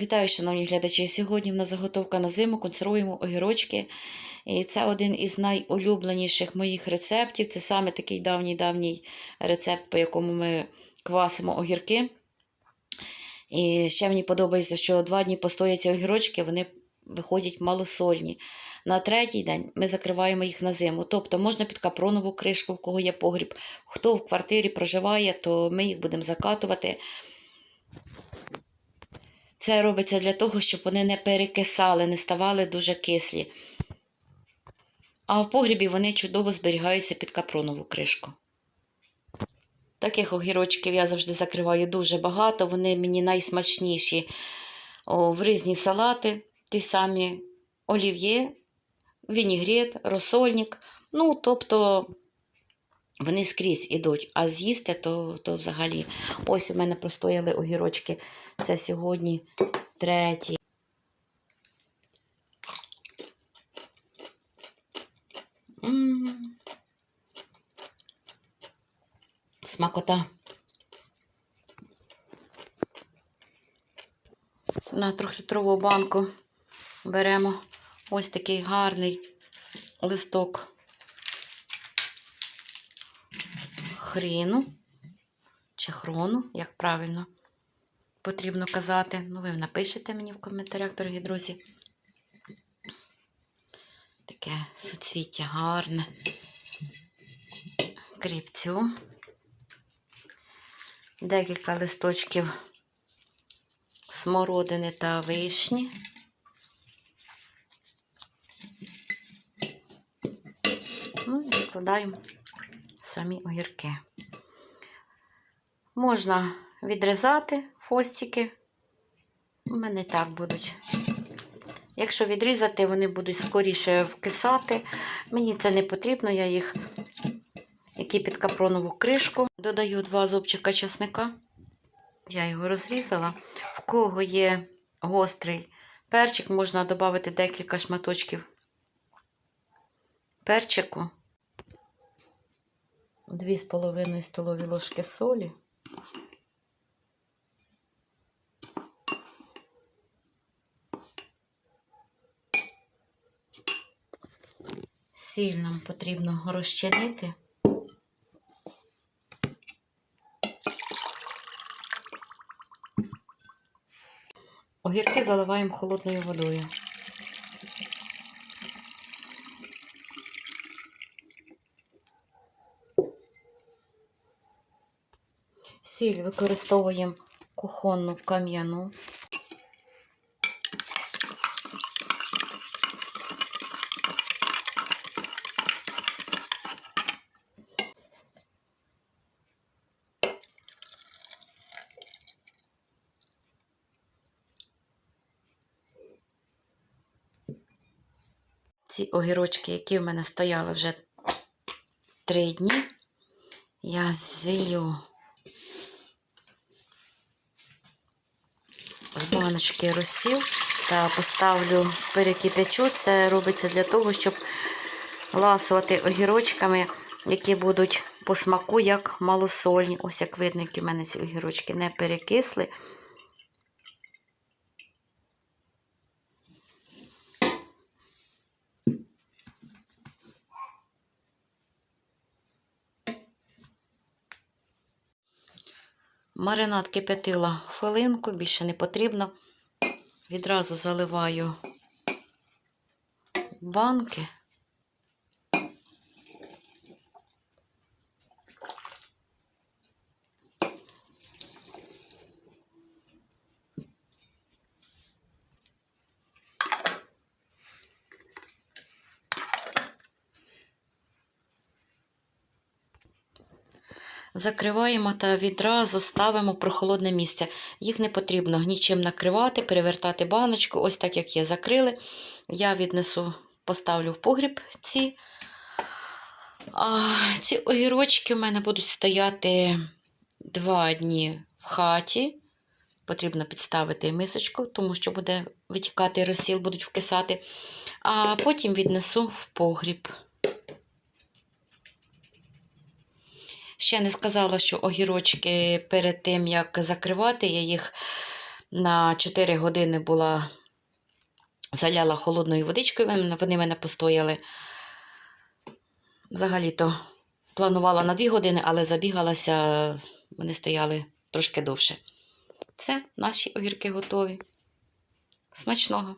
Вітаю, шановні глядачі! Сьогодні в нас заготовка на зиму, консервуємо огірочки. І це один із найулюбленіших моїх рецептів. Це саме такий давній-давній рецепт, по якому ми квасимо огірки. І ще мені подобається, що два дні постоять ці огірочки, вони виходять малосольні. На третій день ми закриваємо їх на зиму. Тобто можна під капронову кришку, в кого є погріб. Хто в квартирі проживає, то ми їх будемо закатувати. Це робиться для того, щоб вони не перекисали, не ставали дуже кислі. А в погрібі вони чудово зберігаються під капронову кришку. Таких огірочків я завжди закриваю дуже багато. Вони мені найсмачніші О, в різні салати, ті самі олів'є, вінігрет, розсольник. Ну, тобто вони скрізь ідуть, а з'їсти то, то взагалі. Ось у мене простояли огірочки. Це сьогодні третій. М. Смакота. На трьохлітрову банку беремо ось такий гарний листок хріну чи хрону, як правильно потрібно казати. Ну, ви напишете мені в коментарях, дорогі друзі. Таке суцвіття гарне. Кріпцю. Декілька листочків смородини та вишні. Ну і складаємо самі огірки. Можна відрізати фостики. У мене так будуть. Якщо відрізати, вони будуть скоріше вкисати. Мені це не потрібно, я їх, які під капронову кришку. Додаю два зубчика чесника. Я його розрізала. В кого є гострий перчик, можна додати декілька шматочків перчику. Дві з половиною столові ложки солі. Сіль нам потрібно розчинити. Огірки заливаємо холодною водою. Сіль використовуємо кухонну кам'яну. Ці огірочки, які в мене стояли вже три дні, я зілью з баночки розсів та поставлю перекип'ячу. Це робиться для того, щоб ласувати огірочками, які будуть по смаку як малосольні. Ось як видно, які в мене ці огірочки не перекисли. Маринад кип'ятила хвилинку, більше не потрібно. Відразу заливаю банки. Закриваємо та відразу ставимо в прохолодне місце. Їх не потрібно нічим накривати, перевертати баночку. Ось так, як є, закрили. Я віднесу, поставлю в погріб ці. А, ці огірочки в мене будуть стояти два дні в хаті. Потрібно підставити мисочку, тому що буде витікати розсіл, будуть вкисати. А потім віднесу в погріб. Ще не сказала, що огірочки перед тим, як закривати, я їх на 4 години була заляла холодною водичкою, вони- мене постояли. Взагалі-то планувала на 2 години, але забігалася, вони стояли трошки довше. Все, наші огірки готові. Смачного!